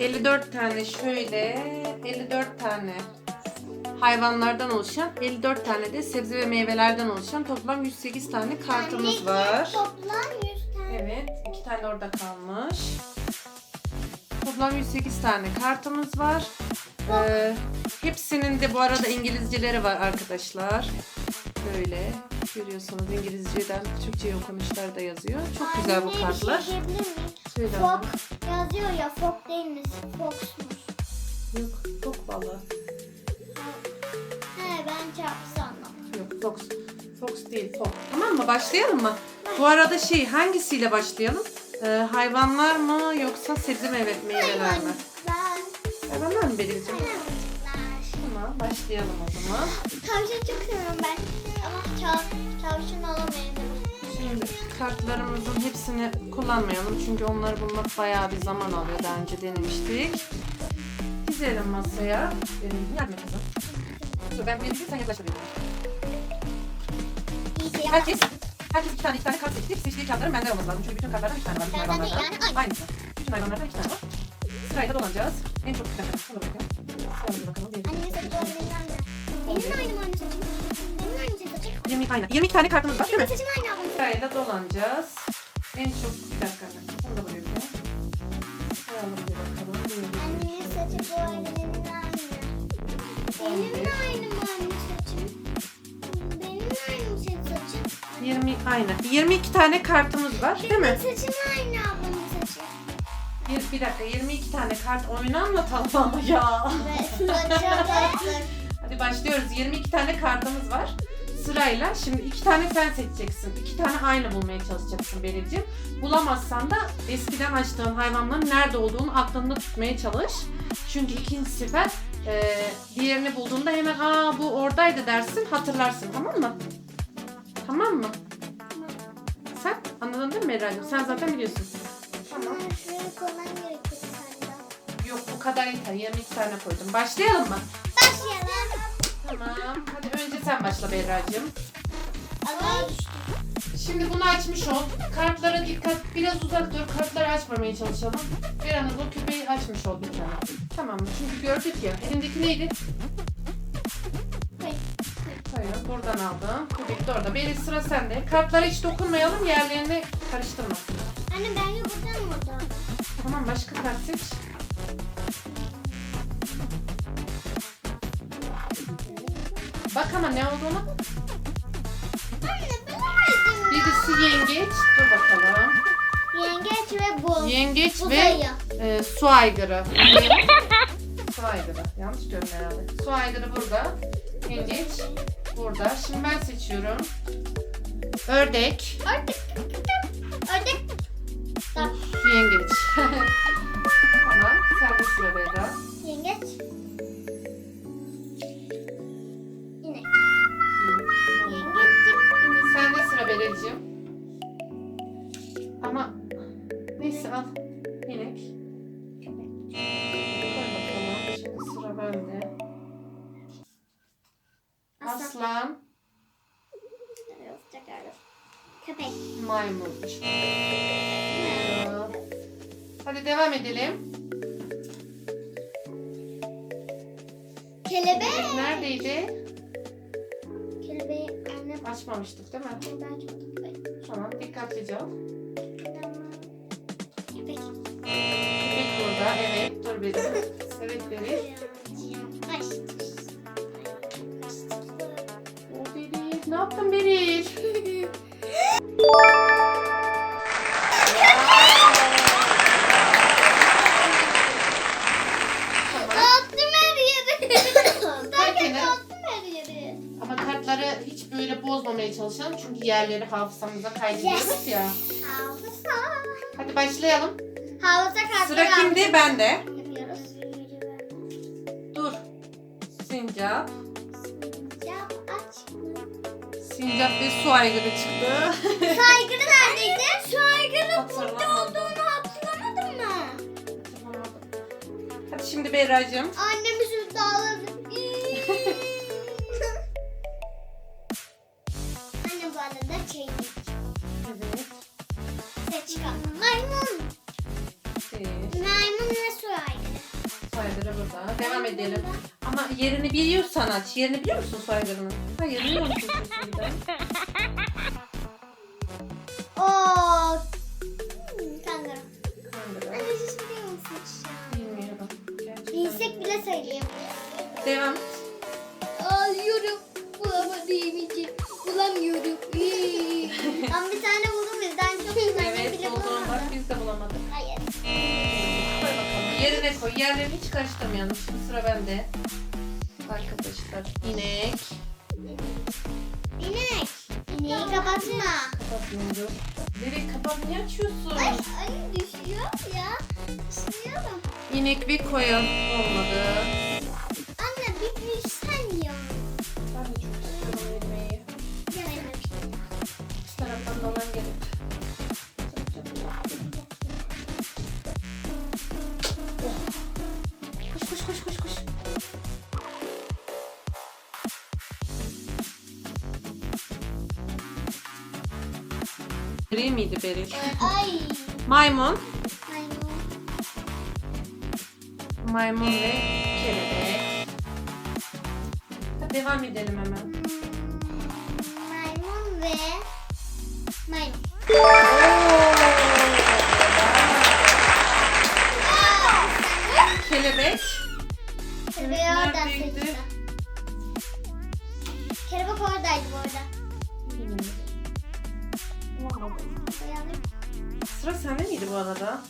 54 tane şöyle 54 tane hayvanlardan oluşan 54 tane de sebze ve meyvelerden oluşan toplam 108 tane kartımız var. Toplam 100 tane. Evet, iki tane orada kalmış. Toplam 108 tane kartımız var. Ee, hepsinin de bu arada İngilizceleri var arkadaşlar. Böyle görüyorsunuz İngilizceden Türkçe okunuşlar da yazıyor. Çok güzel bu Anne, kartlar. Söyle Fok yazıyor ya fok değil mi? Foxmuş. Yok, çok balığı. He ben çarpı sandım. Yok, Fox. Fox değil, Fox. Tamam mı? Başlayalım mı? Bu arada şey, hangisiyle başlayalım? Ee, hayvanlar mı yoksa sebze meyve, meyveler mi? Ben. Hayvanlar mı Beril'ciğim? Hayvanlar. Tamam, başlayalım o zaman. Tavşan çok seviyorum ben. Ama tav tavşan kartlarımızın hepsini kullanmayalım çünkü onları bulmak bayağı bir zaman alıyor. Daha önce denemiştik. Dizelim masaya. Benim yardım et kızım. Dur ben benim sen yaklaş oraya. İyi ki Herkes, herkes iki tane iki tane kart seçti. Seçtiği kartların benden olması lazım. Çünkü bütün kartlardan üç tane var. Bütün hayvanlardan. Aynısı. Bütün hayvanlardan iki tane var. Sırayla dolanacağız. En çok dakika. Şuna bakayım. Sırayla bakalım. Anne benim anne. Benim aynı 20, aynen. 22 tane kartımız var değil mi? Saçım aynı ablamın. Sırayla dolanacağız. En çok bir dakika. Bunu da buraya koyalım. Koyalım bir bakalım. Annemin saçı bu annemin aynı. Benim de aynı mı anne saçım? Benim de aynı mı senin saçın? 20 aynen. 22 tane kartımız var değil mi? Benim saçım aynı ablamın saçı. Bir, bir dakika 22 tane kart oyunu anlatalım ama ya. Bastık. Hadi başlıyoruz. 22 tane kartımız var. Sırayla şimdi iki tane sen seçeceksin. İki tane aynı bulmaya çalışacaksın Beril'ciğim. Bulamazsan da eskiden açtığın hayvanların nerede olduğunu aklında tutmaya çalış. Çünkü ikinci sefer e, diğerini bulduğunda hemen aa bu oradaydı dersin hatırlarsın tamam mı? Tamam mı? Sen anladın değil mi Meral'cığım? Sen zaten biliyorsun. Tamam. Yok bu kadar yeter. 22 tane koydum. Başlayalım mı? Başlayalım. Tamam. Hadi önce sen başla Berra'cığım. Allah Şimdi bunu açmış ol. Kartlara dikkat. Biraz uzak dur. Kartları açmamaya çalışalım. Berra'nın bu küpeyi açmış ol bir tane. Tamam mı? Çünkü gördük ya. Elindeki neydi? Hayır. Buradan aldım. Küpek de orada. Beri sıra sende. Kartlara hiç dokunmayalım. Yerlerini karıştırmasın. Anne ben de buradan mı? Tamam başka kart seç. Bak ama ne olduğunu. Anne bilemedim. Birisi yengeç. Dur bakalım. Yengeç ve bu. Yengeç ve Uzayı. e, su aygırı. su aygırı. Yanlış gördüm herhalde. Su aygırı burada. Yengeç burada. Şimdi ben seçiyorum. Ördek. Ördek. Ördek. Bak. Yengeç. tamam. Sen de sıra Berra. Maymun. Hadi devam edelim. Kelebek. Neredeydi? Kelebeği anne Açmamıştık değil mi? ben açmadım. Tamam dikkatlice al. Tamam. Köpek burada. Evet. Dur bir. Evet Beril. Baş. O Beril. Ne yaptın Beril? Çünkü yerleri hafızamıza kaydediyoruz ya. Hafıza. Hadi başlayalım. Hafıza kartları Sıra kimde? Bende. Yapıyoruz. Dur. Sincap. Yap aç. Sincap ve su aygırı çıktı. Saygılı neredeydi? Saygılı burada Hatırlamadım. olduğunu hatırlamadın mı? Hadi şimdi Berra'cığım. Annemiz Saygırı burada. Devam edelim. Ama yerini biliyorsan aç. Yerini biliyor musun saygırının? Hayır biliyor musun sesini? Oo. Kanguru. Kanguru. Anne siz biliyor musunuz? Bilmiyorum. Gerçekten Bilsek bile söyleyeyim. Devam. Ağlıyorum. Bulamadığım için. Bulamıyorum. Ama bir tane buldum bizden çok Evet bile bulduğum bak biz de bulamadık. Hayır. Yerine koy. Yerlerini hiç karıştırmayalım. Şimdi sıra bende. Arkadaşlar inek. İnek. İneği kapatma. Kapatmıyorum. Direkt kapat niye açıyorsun? Ay, ay düşüyor ya. Düşüyorum. İnek bir koyun. Olmadı. Anne bir büyüsen ya. Ben de çok istiyorum yemeği. Gelemedim. Şu taraftan dolan gelip. Beril miydi Beril? Ay. Maymun. Maymun. Maymun ve kelebek. Devam edelim hemen. Hmm, Maymun ve maymun. Kelebek. Sıra sende miydi bu arada?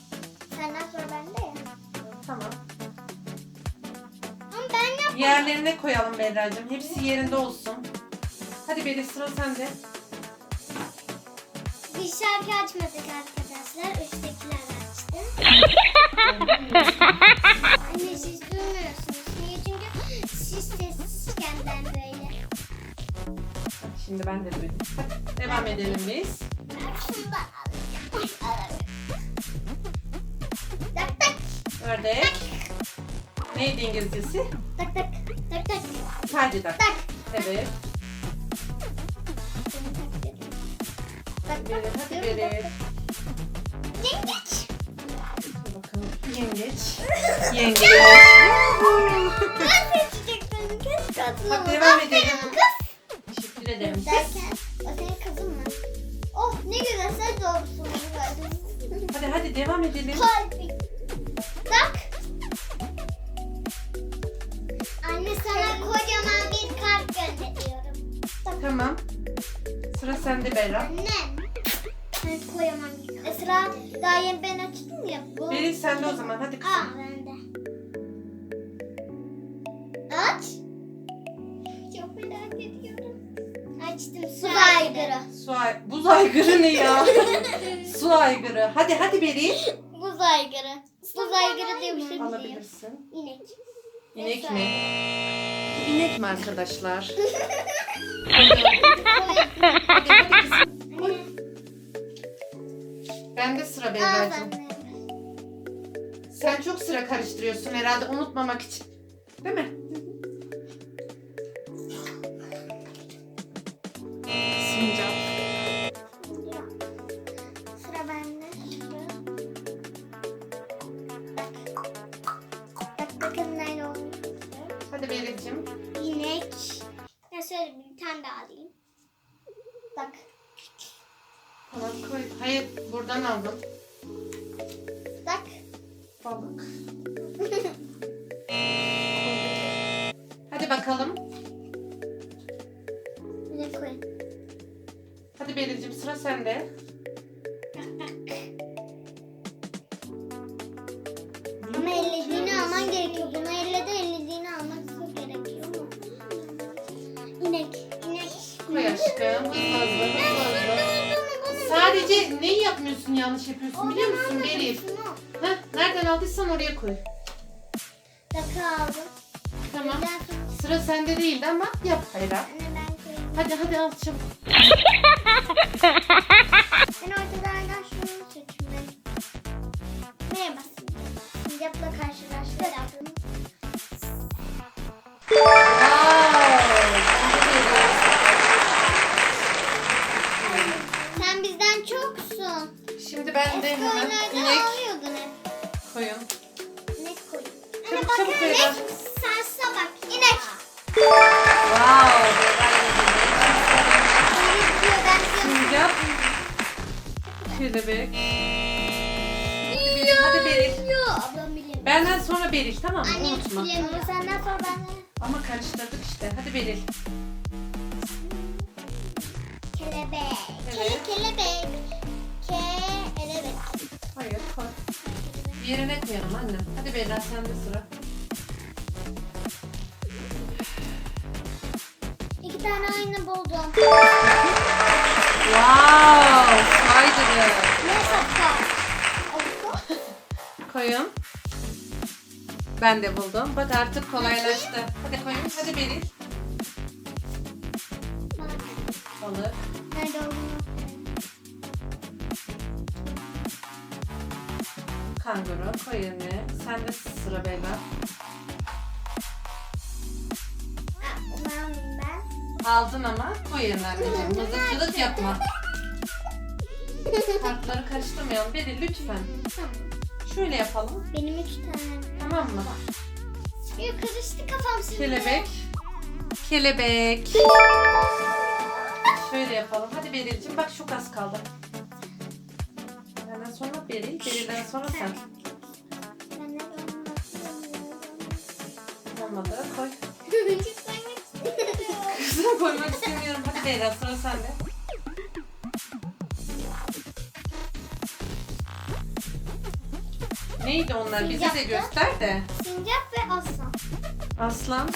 Senden sonra bende ya. Tamam. Ama ben yapmadım. Yerlerine koyalım Berra'cığım. Hepsi yerinde olsun. Hadi Beril sıra sende. Bir şarkı açmadık arkadaşlar. Üsttekiler açtı. Anne siz duymuyorsunuz. Niye? Çünkü siz sessizken ben böyle. Şimdi ben de duydum. Devam edelim biz. Şunu Ördek. Neydi İngilizcesi? tak tak tak tak Sadece tak. tak. Evet. Tak tak. hadi tak. Yengeç. Bakalım. Yengeç. Yengeç. Ben seçecektim. Keşke atlamam. Hadi devam Aferin edelim. Kız. Teşekkür ederim. Derken o senin kızın mı? Oh ne güzel sen doğrusun. Hadi hadi devam edelim. Kalbi. Tak. Anne sana kocaman bir kalp gönderiyorum. Tamam. Sıra sende Berra. Annem. Ben kocaman bir kalp. Esra daha yeni ben açtım ya. Bu. Beril sende o zaman. Hadi Aa kızım. bende. Aç. Çok merak ediyorum. Açtım. Su aygırı. Su ay Buz aygırı ne ya? Su aygırı. Hadi hadi Beril. Buz aygırı. Buz aygırı diye bir şey biliyorum. Alabilirsin. İnek. İnek mi? İnek mi arkadaşlar? Anne. Bende sıra ben de. Sen çok sıra karıştırıyorsun herhalde unutmamak için. Değil mi? Aldım. Bak. Balık. Hadi bakalım. ne koy? Hadi Beril'cim sıra sende. Yanlış yapıyorsun biliyor musun Beril? Heh, nereden aldıysan oraya koy. Takı aldım. Tamam. Ondan sonra- Sıra sende değildi ama yap Hayra. Anne ben koyayım. Hadi hadi al çabuk. Ben ortalardan şunu seçeyim. Merhaba. Sincapla Şimdi ben de Eski oyunlarda inek ağlıyordun hep. koyun. İnek koyun. Anne Çabuk, bak çabuk inek Leyla. sarsa bak. İnek. Wow. Öyle diyor ben diyorum. Sincap. Kelebek. Hadi Beril. Yo, Ablam bilir. Benden sonra Beril tamam mı? Annem Unutma. Ama senden sonra ben Ama karıştırdık işte. Hadi Beril. kelebek. Kele kele yerine koyalım annem. Hadi Beril sende sıra. İki tane aynı buldum. Wow! Spider. Ne? Oldu. Koyun. Ben de buldum. Bak artık kolaylaştı. Hadi koyun. Hadi Beril. Balık. Nerede olduğunu. Kanguru. Koy yerine. Sen de sıra ben. Aldın ama koy yerine anneciğim. Mızıkçılık yapma. Kartları karıştırmayalım. Beril lütfen. Tamam. Şöyle yapalım. Benim üç tane. Tamam mı? Yok karıştı kafam şimdi. Kelebek. Kelebek. Şöyle yapalım. Hadi Beril'cim bak çok az kaldı. Sonra Beril, Beril'den sonra sen. Olmadı. Koy. Kızım koymak istemiyorum. Hadi Beril sıra sende. Neydi onlar? Bize de Sincaptı. göster de. Sincap ve aslan. Aslan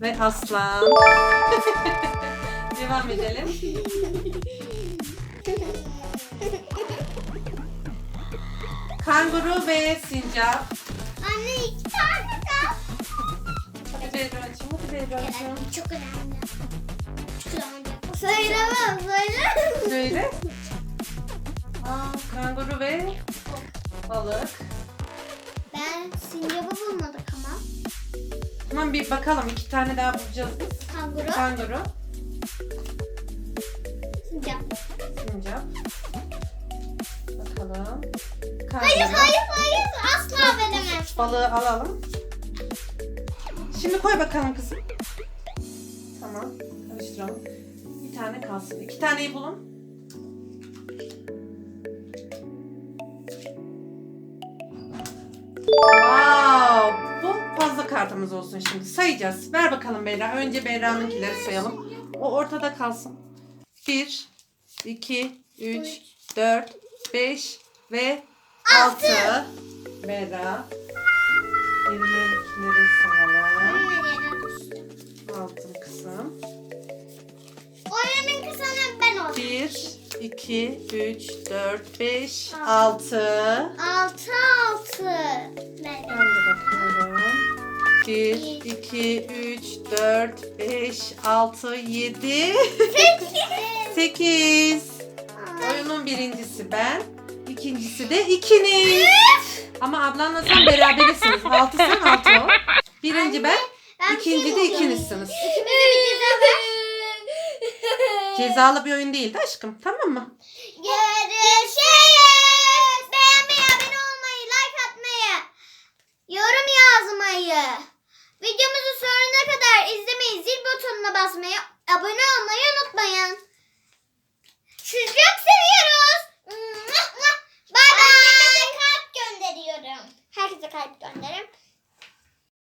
ve aslan. Devam edelim. Kanguru ve sincap. Anne iki tane kal. Hadi Beyra'cığım, hadi Beyra'cığım. Çok önemli. Çok önemli. Söylemem, söylemem. Söyle. Aa, kanguru ve balık. Ben sincapı bulmadık ama. Tamam bir bakalım. iki tane daha bulacağız biz. Kanguru, Kanguru, sincap. sincap. Bakalım. Hayır, hayır, hayır. Asla veremem. Balığı alalım. Şimdi koy bakalım kızım. Tamam. Karıştıralım. Bir tane kalsın. İki taneyi bulun. Wow! Bu fazla kartımız olsun şimdi. Sayacağız. Ver bakalım Beyra. Önce Beyra'nınkileri sayalım. O ortada kalsın. 1, 2, 3, 4, 5 ve 6. Beyra. Elindekileri düştü? Altın kısım. Oyunun kısanı ben oldum. 1, 2, 3, 4, 5, 6. Altı altı. Ben Ben de bakıyorum. 1, 2, 3, 4, 5, 6, 7, 8. Oyunun birincisi ben. İkincisi de ikiniz. Ama ablanla sen berabersiniz. Altı sen altı o. Birinci ben. Ben bir ikinci şey de buldum. ikinizsiniz. İkimize bir ceza. Cezalı bir oyun değildi aşkım. Tamam mı? Görüşürüz. Beğenmeyi, abone olmayı, like atmayı, yorum yazmayı, videomuzu sonuna kadar izlemeyi, zil butonuna basmayı, abone olmayı unutmayın. veriyorum. Herkese kalp gönderirim.